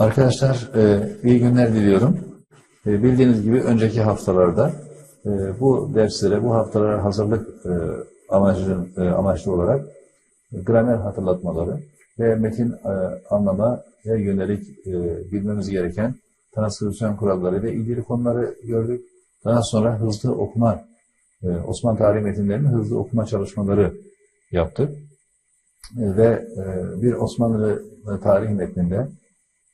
Arkadaşlar e, iyi günler diliyorum. E, bildiğiniz gibi önceki haftalarda e, bu derslere, bu haftalara hazırlık amacı, amaçlı olarak gramer hatırlatmaları ve metin anlama ve yönelik bilmemiz gereken transkripsiyon kuralları ile ilgili konuları gördük. Daha sonra hızlı okuma, e, Osmanlı tarih metinlerinin hızlı okuma çalışmaları yaptık. Ve bir Osmanlı tarih metninde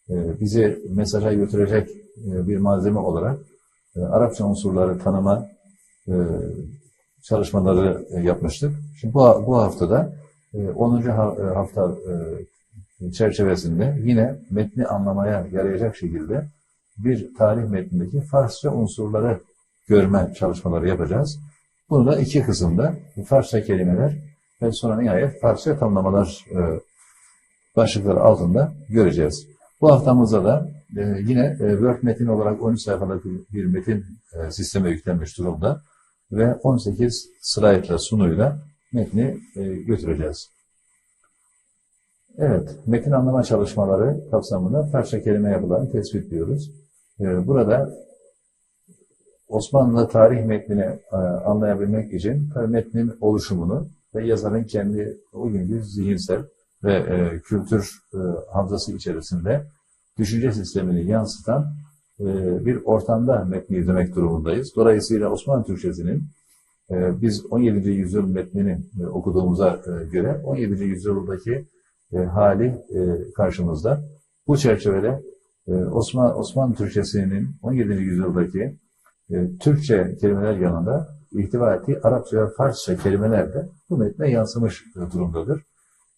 bizi mesaja götürecek e, bir malzeme olarak e, Arapça unsurları tanıma e, çalışmaları yapmıştık. Şimdi bu, bu haftada e, 10. ha- e, hafta çerçevesinde yine metni anlamaya yarayacak şekilde bir tarih metnindeki Farsça unsurları görme çalışmaları yapacağız. Bunu da iki kısımda Farsça kelimeler ve sonra nihayet Farsça tamlamalar başlıkları altında göreceğiz. Bu haftamızda da e, yine e, Word metin olarak 13 sayfalık bir metin e, sisteme yüklenmiş durumda ve 18 slaytla sunuyla metni götüreceğiz. Evet, metin anlama çalışmaları kapsamında Farsça kelime yapılarını tespit ediyoruz. E, burada Osmanlı tarih metnini anlayabilmek için metnin oluşumunu ve yazarın kendi o günkü zihinsel ve kültür e, havzası içerisinde düşünce sistemini yansıtan e, bir ortamda metni izlemek durumundayız. Dolayısıyla Osmanlı Türkçesinin e, biz 17. yüzyıl metnini e, okuduğumuza göre 17. yüzyıldaki hali karşımızda. Bu çerçevede Osman, Osmanlı Türkçesinin 17. yüzyıldaki Türkçe kelimeler yanında ihtiva ettiği Arapça ve Farsça kelimeler de bu metne yansımış durumdadır.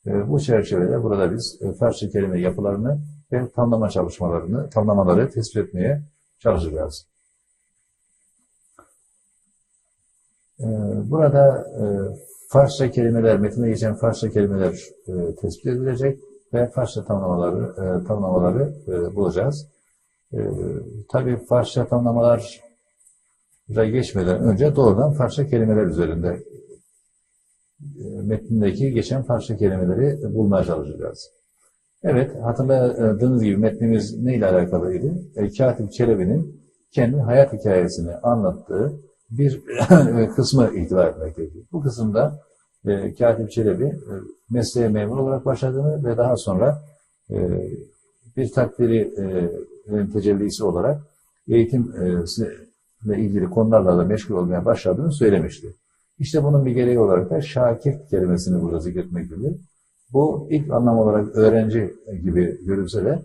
Bu çerçevede burada biz Farsça kelime yapılarını ve tamlama çalışmalarını, tamlamaları tespit etmeye çalışacağız. E, burada e, Farsça kelimeler, metinde geçen Farsça kelimeler e, tespit edilecek ve Farsça tamlamaları, e, tamlamaları e, bulacağız. Tabii Farsça tamlamalar geçmeden önce doğrudan Farsça kelimeler üzerinde metnindeki geçen Farsça kelimeleri bulmaya çalışacağız. Evet, hatırladığınız gibi metnimiz neyle alakalıydı? E, Katip Çelebi'nin kendi hayat hikayesini anlattığı bir kısmı ihtiva etmekteydi. Bu kısımda e, Katip Çelebi e, mesleğe memur olarak başladığını ve daha sonra e, bir takdiri e, tecellisi olarak eğitim e, ile ilgili konularla da meşgul olmaya başladığını söylemişti. İşte bunun bir gereği olarak da şakir kelimesini burada zikretmektedir. Bu ilk anlam olarak öğrenci gibi görülse de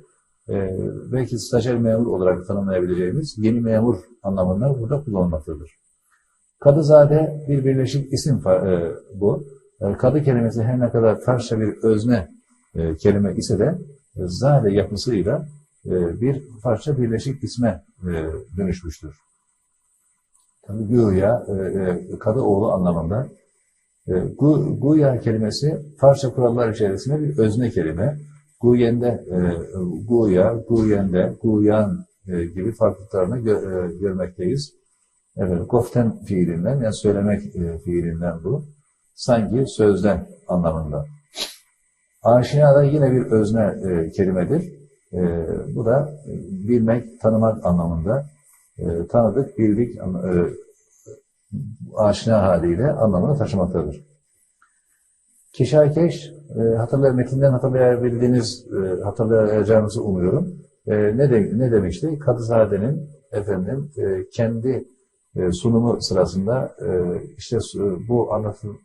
e, belki stajyer memur olarak tanımlayabileceğimiz yeni memur anlamında burada kullanılmaktadır. Kadızade bir birleşik isim e, bu. E, kadı kelimesi her ne kadar Farsça bir özne e, kelime ise de e, zade yapısıyla e, bir Farsça birleşik isme e, dönüşmüştür. Tabii güya e, e, kadı oğlu anlamında. E, gu, güya kelimesi Farsça kurallar içerisinde bir özne kelime. Guyende, e, güya, guyende, guyan e, gibi farklılıklarını gö, e, görmekteyiz. Evet, goften fiilinden, yani söylemek fiilinden bu. Sanki sözden anlamında. Aşina da yine bir özne kelimedir. Bu da bilmek, tanımak anlamında tanıdık, bildik, aşina haliyle anlamını taşımaktadır. Keşakeş, e, hatırlay metinden hatırlayabildiğiniz, e, hatırlayacağınızı umuyorum. E, ne, de, ne demişti? Kadızade'nin efendim e, kendi e, sunumu sırasında e, işte bu anlatıldığı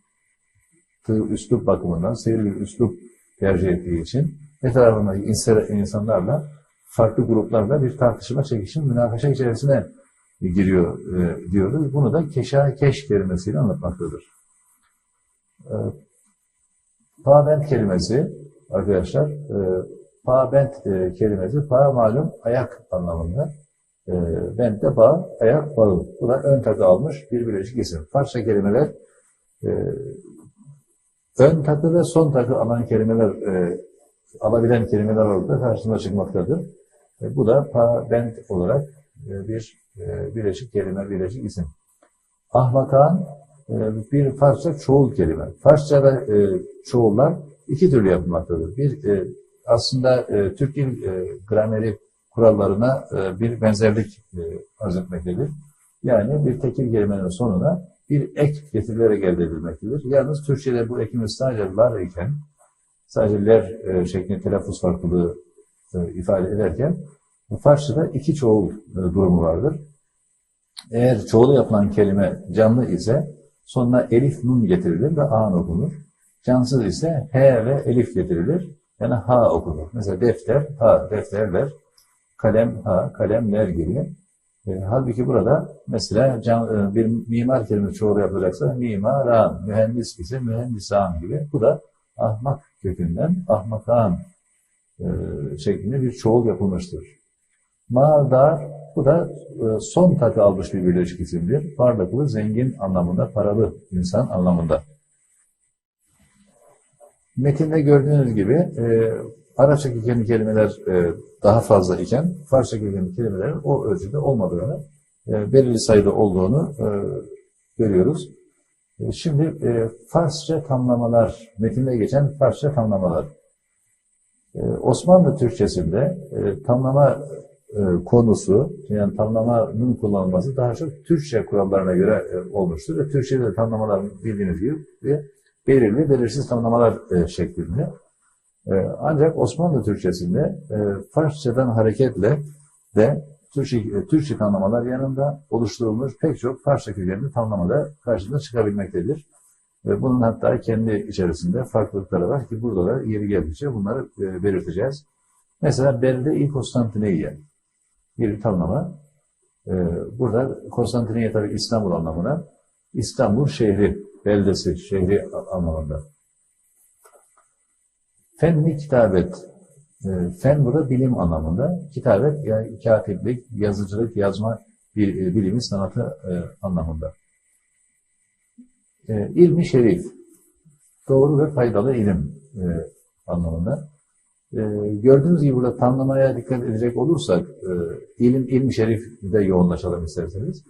üslup bakımından seyir bir üslup tercih ettiği için etrafındaki insan- insanlarla farklı gruplarla bir tartışma, çekişim, münakaşa içerisine giriyor e, diyoruz. Bunu da keşakeş kelimesiyle anlatmaktadır. E, pabent kelimesi arkadaşlar, e, pabent e, kelimesi pa malum ayak anlamında. E, bent de bağ, ayak bağı. Bu da ön takı almış bir birleşik isim. Farsça kelimeler ön takı ve son takı alan kelimeler alabilen kelimeler olarak da karşımıza çıkmaktadır. Bu da pa bent olarak bir e, birleşik kelime, birleşik isim. Ahmakan e, bir Farsça çoğul kelime. Farsça'da e, çoğullar iki türlü yapılmaktadır. Bir e, aslında e, Türk dil grameri kurallarına bir benzerlik e, arz etmektedir. Yani bir tekil kelimenin sonuna bir ek getirilerek elde. Yalnız Türkçe'de bu ekimiz sadece lar iken, sadece ler şeklinde telaffuz farklılığı ifade ederken, Farsça'da iki çoğul durumu vardır. Eğer çoğulu yapılan kelime canlı ise sonuna elif nun getirilir ve an okunur. Cansız ise he ve elif getirilir. Yani ha okunur. Mesela defter, ha, defterler, kalem, ha, kalemler gibi. E, halbuki burada mesela can, e, bir mimar kelimesi çoğulu yapılacaksa mimaran, mühendis ise mühendisan gibi. Bu da ahmak kökünden ahmakan e, şeklinde bir çoğul yapılmıştır. Mağdar, bu da e, son takı almış bir birleşik isimdir. Varlıklı, zengin anlamında, paralı insan anlamında. Metinde gördüğünüz gibi e, Arapça kökenli kelimeler e, daha fazla iken Farsça kökenli kelimelerin o ölçüde olmadığını, e, belirli sayıda olduğunu e, görüyoruz. E, şimdi e, Farsça tamlamalar, metinde geçen Farsça tamlamalar. E, Osmanlı Türkçesinde e, tamlama konusu, yani tamlamanın kullanılması daha çok Türkçe kurallarına göre e, olmuştur. Ve Türkçe'de de tamlamalar bildiğiniz gibi ve belirli, belirsiz tamlamalar e, şeklinde. E, ancak Osmanlı Türkçesinde e, Farsçadan hareketle de Türkçe, e, Türkçe tamlamalar yanında oluşturulmuş pek çok Farsça kökenli tamlamalar karşımıza çıkabilmektedir. E, bunun hatta kendi içerisinde farklılıkları var ki burada da yeri geldikçe bunları e, belirteceğiz. Mesela Belde-i Konstantiniyye bir tanımlama. E, burada Konstantiniyye tabii İstanbul anlamına, İstanbul şehri, beldesi, şehri anlamında. Fenni kitabet. E, fen burada bilim anlamında. Kitabet yani katiplik, yazıcılık, yazma bir e, bilimi, sanatı e, anlamında. E, ilmi şerif. Doğru ve faydalı ilim e, anlamında. E, gördüğünüz gibi burada tanımlamaya dikkat edecek olursak e, ilim, ilmi şerifde yoğunlaşalım isterseniz.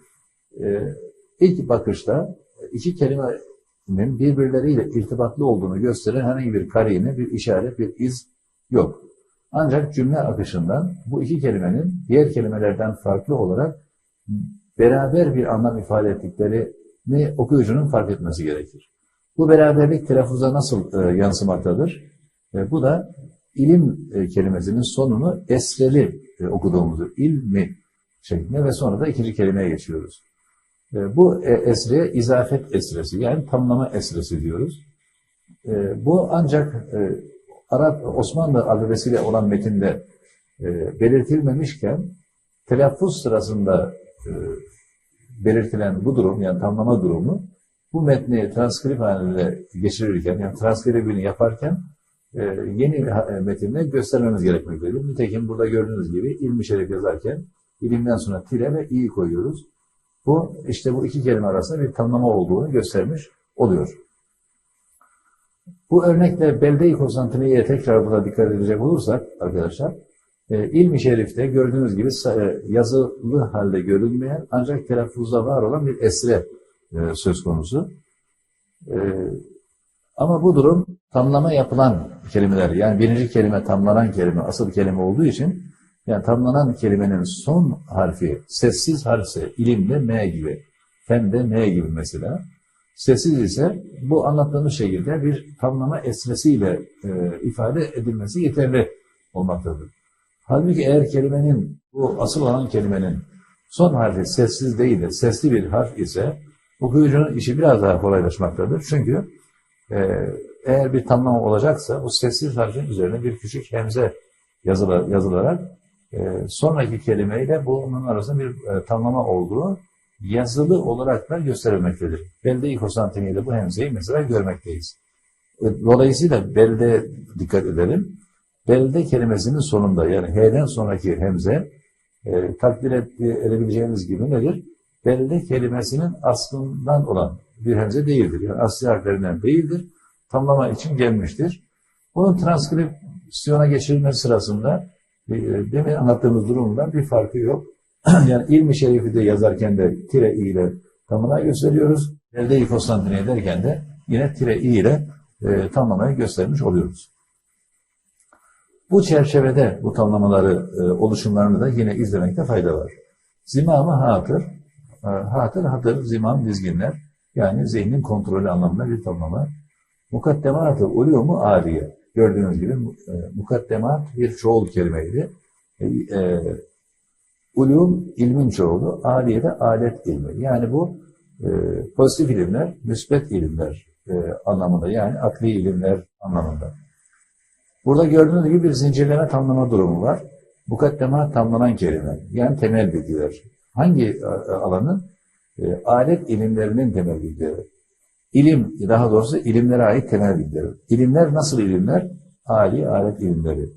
E, ilk bakışta iki kelimenin birbirleriyle irtibatlı olduğunu gösteren herhangi bir karine, bir işaret, bir iz yok. Ancak cümle akışından bu iki kelimenin diğer kelimelerden farklı olarak beraber bir anlam ifade ettiklerini okuyucunun fark etmesi gerekir. Bu beraberlik telaffuza nasıl e, yansımaktadır? E, bu da ilim e, kelimesinin sonunu esreli e, okuduğumuzu, ilmi şeklinde ve sonra da ikinci kelimeye geçiyoruz. E, bu esreye izafet esresi yani tamlama esresi diyoruz. Bu ancak Arap Osmanlı alfabesiyle olan metinde belirtilmemişken telaffuz sırasında belirtilen bu durum yani tamlama durumu bu metni transkrip halinde geçirirken yani transkribini yaparken e, yeni e, metinde göstermemiz gerekmektedir. Nitekim burada gördüğünüz gibi ilmi şerif yazarken ilimden sonra tire ve i koyuyoruz. Bu işte bu iki kelime arasında bir tanımlama olduğunu göstermiş oluyor. Bu örnekle Belde-i Konstantiniye'ye tekrar burada dikkat edecek olursak arkadaşlar, e, ilmi şerifte gördüğünüz gibi e, yazılı halde görülmeyen ancak telaffuzda var olan bir esre e, söz konusu. E, ama bu durum tamlama yapılan kelimeler, yani birinci kelime tamlanan kelime, asıl kelime olduğu için yani tamlanan kelimenin son harfi sessiz harfse ilimde M gibi, fende M gibi mesela. Sessiz ise bu anlattığımız şekilde bir tamlama esresiyle e, ifade edilmesi yeterli olmaktadır. Halbuki eğer kelimenin, bu asıl olan kelimenin son harfi sessiz değil de sesli bir harf ise okuyucunun işi biraz daha kolaylaşmaktadır. Çünkü eğer bir tamlama olacaksa bu sessiz harfin üzerine bir küçük hemze yazılar, yazılarak e, sonraki kelimeyle bunun arasında bir e, tamlama olduğu yazılı olarak da gösterilmektedir. Belde-i bu hemzeyi mesela görmekteyiz. E, dolayısıyla belde dikkat edelim. Belde kelimesinin sonunda yani H'den sonraki hemze e, takdir edebileceğiniz gibi nedir? Belde kelimesinin aslından olan bir hemze değildir. Yani asli harflerinden değildir. Tamlama için gelmiştir. Bunun transkripsiyona geçirilmesi sırasında e, demin anlattığımız durumdan bir farkı yok. yani ilmi şerifi de yazarken de tire i ile tamlamayı gösteriyoruz. Elde-i Konstantiniye derken de yine tire i ile e, tamlamayı göstermiş oluyoruz. Bu çerçevede bu tanımlamaları e, oluşumlarını da yine izlemekte fayda var. Zimamı hatır, e, hatır hatır, zimam dizginler, yani zihnin kontrolü anlamında bir tanımlama. Mukaddemat-ı ulumu aliye. Gördüğünüz gibi e, mukaddemat bir çoğul kelimeydi. E, e, ulum ilmin çoğulu, aliye de alet ilmi. Yani bu e, pozitif ilimler, müsbet ilimler e, anlamında yani akli ilimler anlamında. Burada gördüğünüz gibi bir zincirleme tamlama durumu var. Mukaddemat tamlanan kelime. Yani temel bilgiler. Hangi e, alanın? E, alet ilimlerinin temel bilgileri. İlim, daha doğrusu ilimlere ait temel bilgileri. İlimler nasıl ilimler? Ali, alet ilimleri.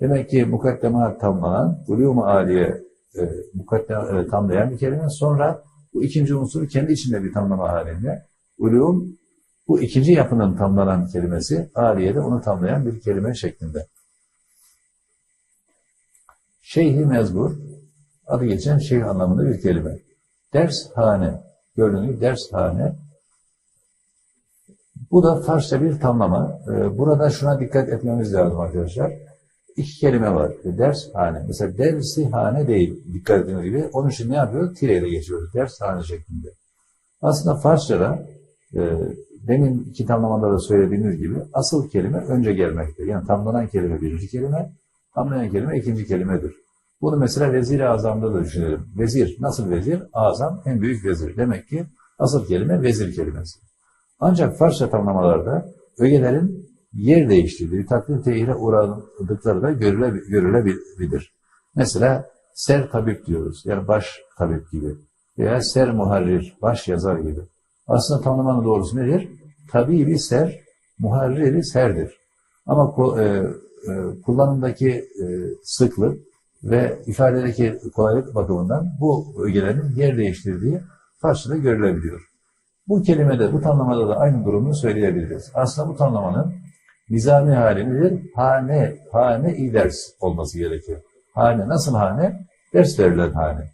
Demek ki mukaddemat tamlanan, ulûm-u aliye e, mukaddem, e, tamlayan bir kelime. Sonra bu ikinci unsuru kendi içinde bir tamlama halinde. Ulûm, bu ikinci yapının tamlanan kelimesi, aliyede onu tamlayan bir kelime şeklinde. Şeyhi mezbur, adı geçen şeyh anlamında bir kelime. Dershane, gibi dershane. Bu da Farsça bir tamlama. Ee, Burada şuna dikkat etmemiz lazım arkadaşlar. İki kelime var. Dershane. Mesela dersihane değil. Dikkat ettiğiniz gibi. Onun için ne yapıyoruz? Tireyle geçiyoruz. Dershane şeklinde. Aslında Farsça'da e, demin iki tamlamalarda söylediğimiz gibi asıl kelime önce gelmekte. Yani tamlanan kelime birinci kelime, tamlanan kelime ikinci kelimedir. Bunu mesela vezir-i azamda da düşünelim. Vezir, nasıl vezir? Azam, en büyük vezir. Demek ki asıl kelime vezir kelimesi. Ancak Farsça tamlamalarda ögelerin yer değiştirdiği, takdir tehire uğradıkları da görüle, görülebilir. Mesela ser tabip diyoruz. Yani baş tabip gibi. Veya ser muharrir, baş yazar gibi. Aslında tanımlamanın doğrusu nedir? Tabibi ser, muharriri serdir. Ama e, e, kullanımdaki e, sıklık ve ifadedeki kolaylık bakımından bu ögelerin yer değiştirdiği Farsçada görülebiliyor. Bu kelimede, bu tanımlamada da aynı durumu söyleyebiliriz. Aslında bu tanımlamanın nizami hali nedir? Hane, hane-i ders olması gerekiyor. Hane, nasıl hane? Ders verilen hane.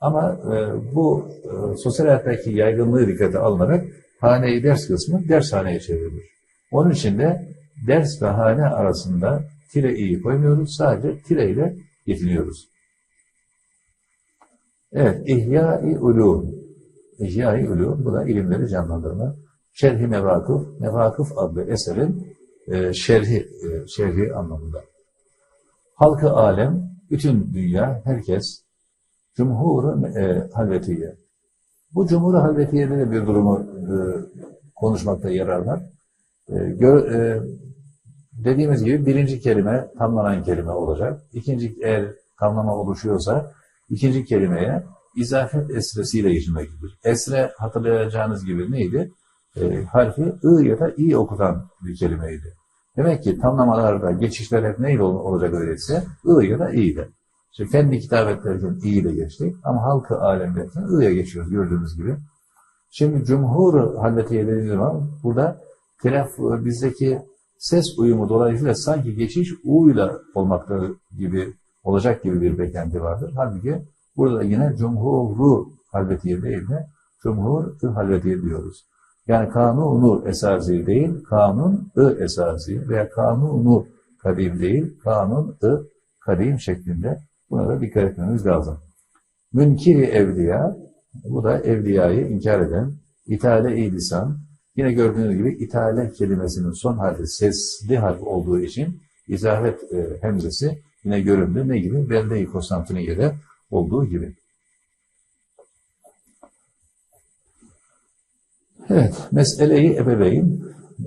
Ama e, bu e, sosyal hayattaki yaygınlığı dikkate alınarak hane-i ders kısmı dershaneye çevrilir. Onun için de ders ve hane arasında tire iyi koymuyoruz. Sadece tire ile yetiniyoruz. Evet, İhya-i Ulûm. İhya-i Ulûm, bu da ilimleri canlandırma. Şerhi Mevakıf, Mevakıf adlı eserin e, şerhi, e, şerhi anlamında. Halkı alem, bütün dünya, herkes, cumhur e, halvetiye. Bu cumhur halvetiyede de bir durumu e, konuşmakta yarar var. E, gör, e, dediğimiz gibi birinci kelime tamlanan kelime olacak. İkinci eğer tamlama oluşuyorsa ikinci kelimeye izafet esresiyle geçilmektedir. Esre hatırlayacağınız gibi neydi? E, harfi ı ya da i okutan bir kelimeydi. Demek ki tamlamalarda geçişler hep neyle olacak öyleyse? I ya da i ile. İşte fendi kitabetlerken i ile geçtik ama halkı alemlerken i'ye geçiyoruz gördüğünüz gibi. Şimdi cumhur halvetiye dediğimiz zaman burada telaf bizdeki ses uyumu dolayısıyla sanki geçiş u ile olmakta gibi olacak gibi bir beklenti vardır. Halbuki burada yine cumhuru halvetiye değil de cumhur halvetiye diyoruz. Yani kanunu esası değil, kanun ı esası veya kanunu kadim değil, kanun ı kadim şeklinde buna da dikkat etmemiz lazım. Münkiri evliya, bu da evliyayı inkar eden, itale-i lisan, yine gördüğünüz gibi itale kelimesinin son harfi sesli harf olduğu için izafet e, hemzesi yine göründü. Ne gibi? Belde-i Konstantiniye'de olduğu gibi. Evet, meseleyi ebeveyn.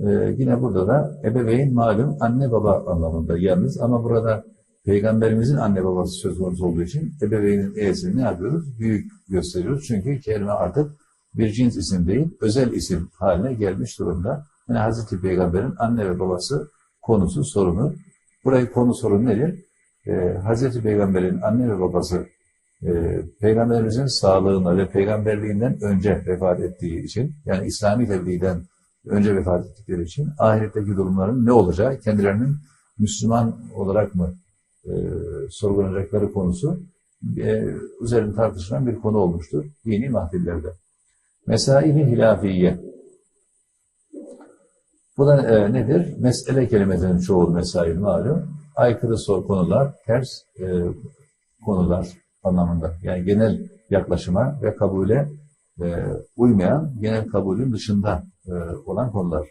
Ee, yine burada da ebeveyn malum anne baba anlamında yalnız ama burada Peygamberimizin anne babası söz konusu olduğu için ebeveynin e'sini ne yapıyoruz? Büyük gösteriyoruz. Çünkü kelime artık bir cins isim değil, özel isim haline gelmiş durumda. Yani Hazreti Peygamber'in anne ve babası konusu, sorunu. Burayı konu sorun nedir? Ee, Hazreti Peygamber'in anne ve babası e, Peygamberimizin sağlığına ve peygamberliğinden önce vefat ettiği için, yani İslami tebliğden önce vefat ettikleri için ahiretteki durumların ne olacağı, kendilerinin Müslüman olarak mı e, sorgulanacakları konusu e, üzerinde tartışılan bir konu olmuştur dini mahfillerde. Mesail-i hilafiye. Bu da e, nedir? Mesele kelimesinin çoğu mesail malum. aykırı sor konular, ters e, konular anlamında. Yani genel yaklaşıma ve kabule e, uymayan, genel kabulün dışında e, olan konular.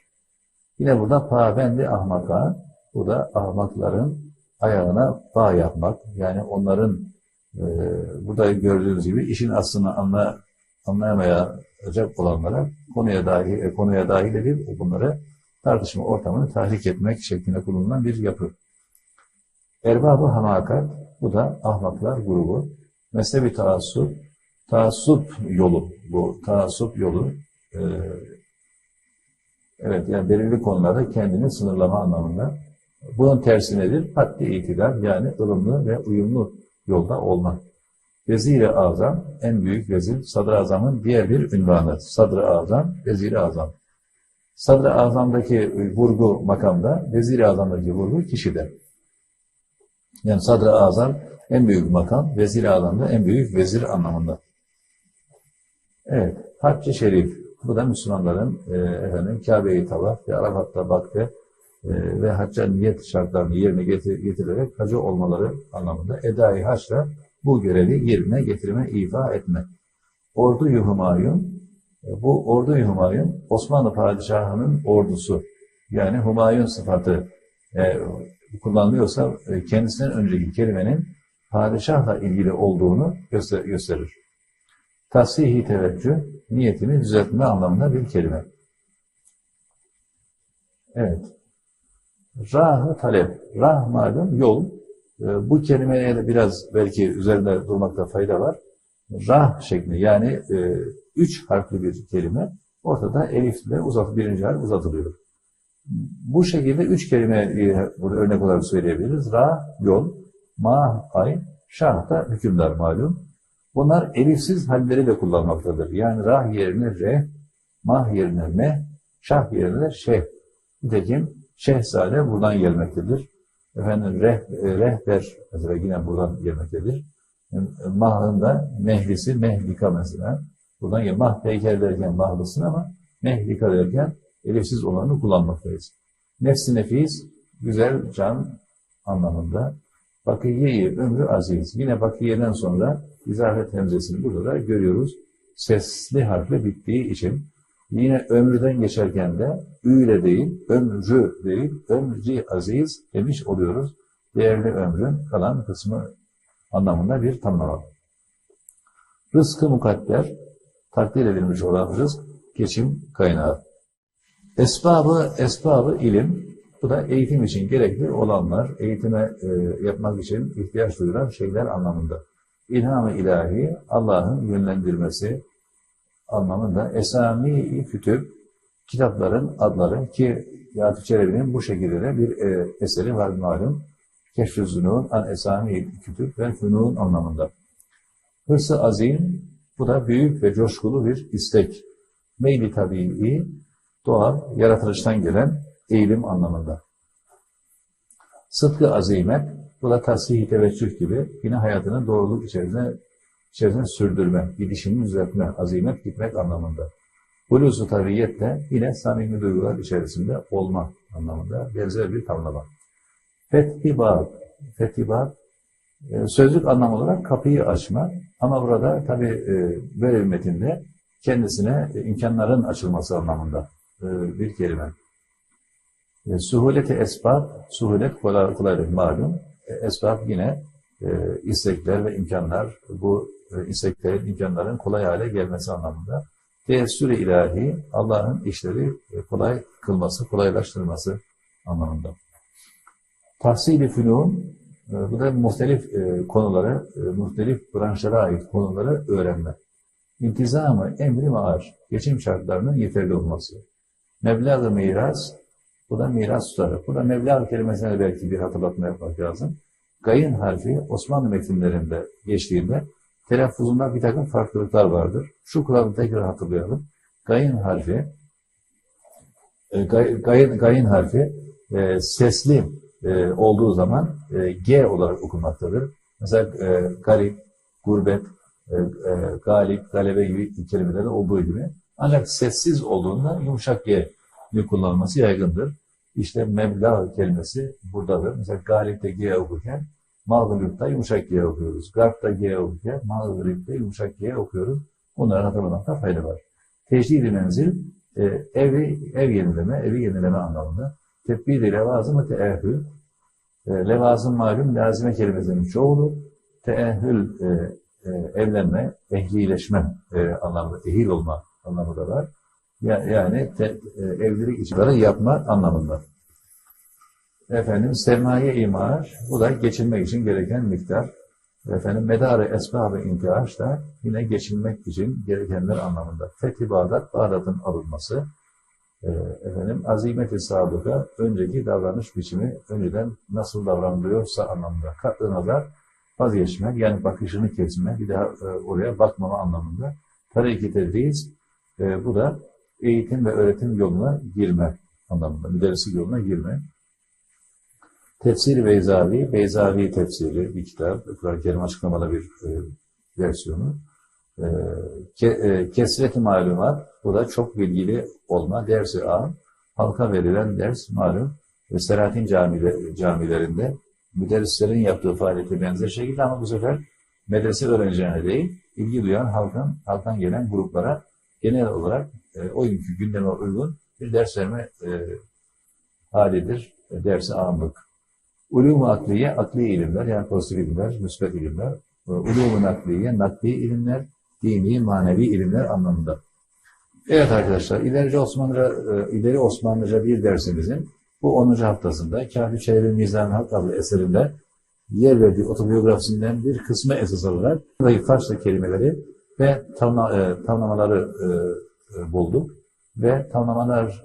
Yine burada pavendi ahmaka, bu da ahmakların ayağına bağ yapmak. Yani onların e, burada gördüğünüz gibi işin aslını anla, anlayamayacak olanlara konuya dahil, e, konuya dahil edip bunları tartışma ortamını tahrik etmek şeklinde kullanılan bir yapı. Erbabı hamakat, bu da ahmaklar grubu. Mezhebi taassup, taassup yolu bu. Taassup yolu e, evet yani belirli konularda kendini sınırlama anlamında. Bunun tersi nedir? Haddi itidal yani ılımlı ve uyumlu yolda olmak. Vezir-i Azam en büyük vezir, Sadr-ı diğer bir ünvanı. Sadr-ı Azam, Vezir-i Azam. Sadr-ı Azam'daki vurgu makamda, Vezir-i Azam'daki vurgu kişide. Yani Sadr-ı Azam en büyük makam, Vezir-i Azam'da en büyük vezir anlamında. Evet, Haccı Şerif. Bu da Müslümanların e, efendim Kabe'yi tavaf ve Arafat'ta bak ve e, ve hacca niyet şartlarını yerine getir, getirerek hacı olmaları anlamında edai haçla bu görevi yerine getirme, ifa etme. Ordu-i Humayun, e, bu Ordu-i Humayun Osmanlı Padişahı'nın ordusu. Yani Humayun sıfatı e, kullanılıyorsa e, kendisinden önceki kelimenin padişahla ilgili olduğunu göster gösterir. Tasihi teveccüh, niyetini düzeltme anlamında bir kelime. Evet. Rah talep. Rah malum yol. E, bu kelimeye de biraz belki üzerinde durmakta fayda var. Rah şekli yani e, üç harfli bir kelime. Ortada elifle uzat, birinci harf uzatılıyor. Bu şekilde üç kelime burada örnek olarak söyleyebiliriz. Ra, yol, ma, ay, şah da hükümdar malum. Bunlar elifsiz halleri de kullanmaktadır. Yani rah yerine re, mah yerine me, şah yerine şeh. Nitekim şehzade buradan gelmektedir. Efendim reh, rehber mesela yine buradan gelmektedir. Mahın da mehlisi mehlika mesela. Buradan gel. Mah peyker derken mahlısın ama mehlika derken elifsiz olanı kullanmaktayız. Nefsi nefis, güzel can anlamında. Bakiye-i ömrü aziz. Yine bakiyeden sonra izafet hemzesini burada da görüyoruz. Sesli harfle bittiği için. Yine ömrüden geçerken de üyle değil, ömrü değil, ömrü aziz demiş oluyoruz. Değerli ömrün kalan kısmı anlamında bir tanımlama. Rızkı mukadder, takdir edilmiş olan rızk, geçim kaynağı. Esbabı, esbabı ilim, bu da eğitim için gerekli olanlar, eğitime e, yapmak için ihtiyaç duyulan şeyler anlamında. İlham-ı ilahi, Allah'ın yönlendirmesi anlamında esami kütüb, kitapların adları ki Yatı Çelebi'nin bu şekilde de bir e, eseri var malum. Keşf-i Zunun an esami kütüb ve fünun anlamında. Hırsı azim, bu da büyük ve coşkulu bir istek. Meyli tabii, doğal, yaratılıştan gelen eğilim anlamında. Sıdkı azimet, bu da tasih-i gibi yine hayatını doğruluk içerisine, içerisine sürdürme, gidişini düzeltme, azimet gitmek anlamında. Hulusu tabiiyet de yine samimi duygular içerisinde olma anlamında benzer bir tanımlama. Fethibab, fethibab e, sözlük anlam olarak kapıyı açma ama burada tabi e, böyle bir metinde kendisine imkanların açılması anlamında e, bir kelime. Suhuleti esbab, suhulet kolay, kolaylık malum. Esbab yine istekler ve imkanlar, bu isteklerin, imkanların kolay hale gelmesi anlamında. Teessür-i ilahi, Allah'ın işleri e, kolay kılması, kolaylaştırması anlamında. Tahsil-i fünun, e, bu da muhtelif e, konuları, e, muhtelif branşlara ait konuları öğrenme. İntizamı, emri maar, geçim şartlarının yeterli olması. Meblağ-ı miras, bu da miras tutarı. Bu da meblağ kelimesine belki bir hatırlatma yapmak lazım. Gayın harfi Osmanlı metinlerinde geçtiğinde telaffuzunda bir takım farklılıklar vardır. Şu kuralı tekrar hatırlayalım. Gayın harfi e, gay, gayın, gayın harfi e, sesli e, olduğu zaman e, G olarak okunmaktadır. Mesela e, garip, gurbet, e, e, galip, galebe gibi kelimelerde olduğu gibi. Ancak sessiz olduğunda yumuşak G kullanılması yaygındır. İşte meblağ kelimesi buradadır. Mesela galipte G okurken mağlubiyette yumuşak G okuyoruz. Garpta G okurken mağlubiyette yumuşak G okuyoruz. Bunları hatırlamakta fayda var. Tecdid-i menzil e, evi, ev yenileme, evi yenileme anlamında. Tebdil-i levazım-ı teehül. E, levazım malum lazime kelimesinin çoğulu. Teehül e, e, evlenme, ehlileşme e, anlamında, ehil olma anlamı da var. Ya- Yani te, e, evlilik işleri yapma anlamında. Efendim sermaye imar, bu da geçinmek için gereken miktar. Efendim medarı esbabı intihaş da yine geçinmek için gerekenler anlamında. Fethi Bağdat, Bağdat'ın alınması. E, efendim azimet-i sabıka, önceki davranış biçimi önceden nasıl davranılıyorsa anlamında. Katlı nazar, vazgeçmek, yani bakışını kesme, bir daha e, oraya bakmama anlamında. Tariki tedris, e, bu da eğitim ve öğretim yoluna girme anlamında, müderrislik yoluna girme. Tefsir Beyzavi, Beyzavi tefsiri bir kitap, Kur'an-ı Kerim açıklamalı bir e, versiyonu. E, ke, e, kesret-i malumat, bu da çok bilgili olma, dersi am, halka verilen ders malum, ve Selahattin camile, camilerinde müderrislerin yaptığı faaliyete benzer şekilde ama bu sefer medrese öğrencilerine değil, ilgi duyan halkın, halktan gelen gruplara genel olarak e, o günkü gündeme uygun bir ders verme e, halidir. E, dersi ağırlık. Ulûm-u akliye, akli ilimler, yani pozitif ilimler, müsbet ilimler. E, Ulûm-u nakliye, nakli ilimler, dini, manevi ilimler anlamında. Evet arkadaşlar, ileri Osmanlıca, e, ileri Osmanlıca bir dersimizin bu 10. haftasında Kâfi Çelebi Mizan Halk adlı eserinde yer verdiği otobiyografisinden bir kısmı esas alarak buradaki Farsça kelimeleri ve tamla, e, tamlamaları e, e, bulduk. Ve tamlamalar,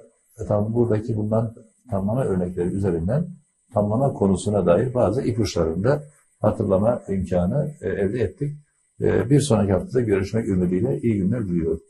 tam buradaki bundan tamlama örnekleri üzerinden tamlama konusuna dair bazı ipuçlarını da hatırlama imkanı e, elde ettik. E, bir sonraki haftada görüşmek ümidiyle iyi günler diliyorum.